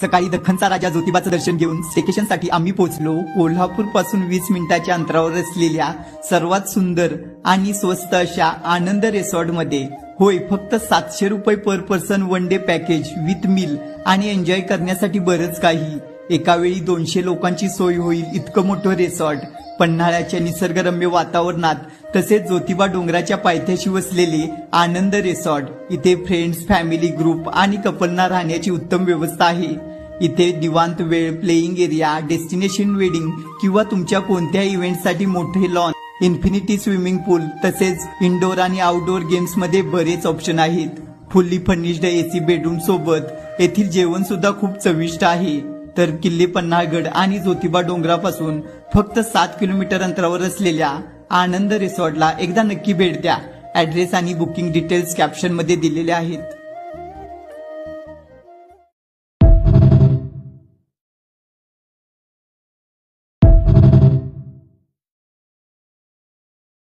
सकाळी दख्खनचा राजा ज्योतिबाचं दर्शन घेऊन स्टेकेशनसाठी आम्ही पोहोचलो. कोल्हापूरपासून वीस मिनिटाच्या अंतरावर असलेल्या सर्वात सुंदर आणि स्वस्त अशा आनंद रिसॉर्टमध्ये होय फक्त सातशे रुपये per person one day package with meal आणि एन्जॉय करण्यासाठी बरंच काही. एकावेळी दोनशे लोकांची सोय होईल इतकं मोठं रिसॉर्ट पन्हाळ्याच्या निसर्गरम्य वातावरणात तसेच ज्योतिबा डोंगराच्या पायथ्याशी वसलेले आनंद रिसॉर्ट इथे फ्रेंड्स फॅमिली ग्रुप आणि कपलना राहण्याची उत्तम व्यवस्था आहे. इथे निवांत वेळ प्लेइंग एरिया डेस्टिनेशन वेडिंग किंवा तुमच्या कोणत्याही इव्हेंटसाठी मोठे लॉन इन्फिनिटी स्विमिंग पूल तसेच इनडोअर आणि आउटडोअर गेम्समध्ये बरेच ऑप्शन आहेत. फुल्ली फर्निश्ड एसी बेडरूम सोबत येथील जेवण सुद्धा खूप चविष्ट आहे. तर किल्ले पन्हाळगड आणि ज्योतिबा डोंगरापासून फक्त सात किलोमीटर अंतरावर असलेल्या आनंद रिसॉर्टला एकदा नक्की भेट द्या. ऍड्रेस आणि बुकिंग डिटेल्स कॅप्शनमध्ये दिलेले आहेत.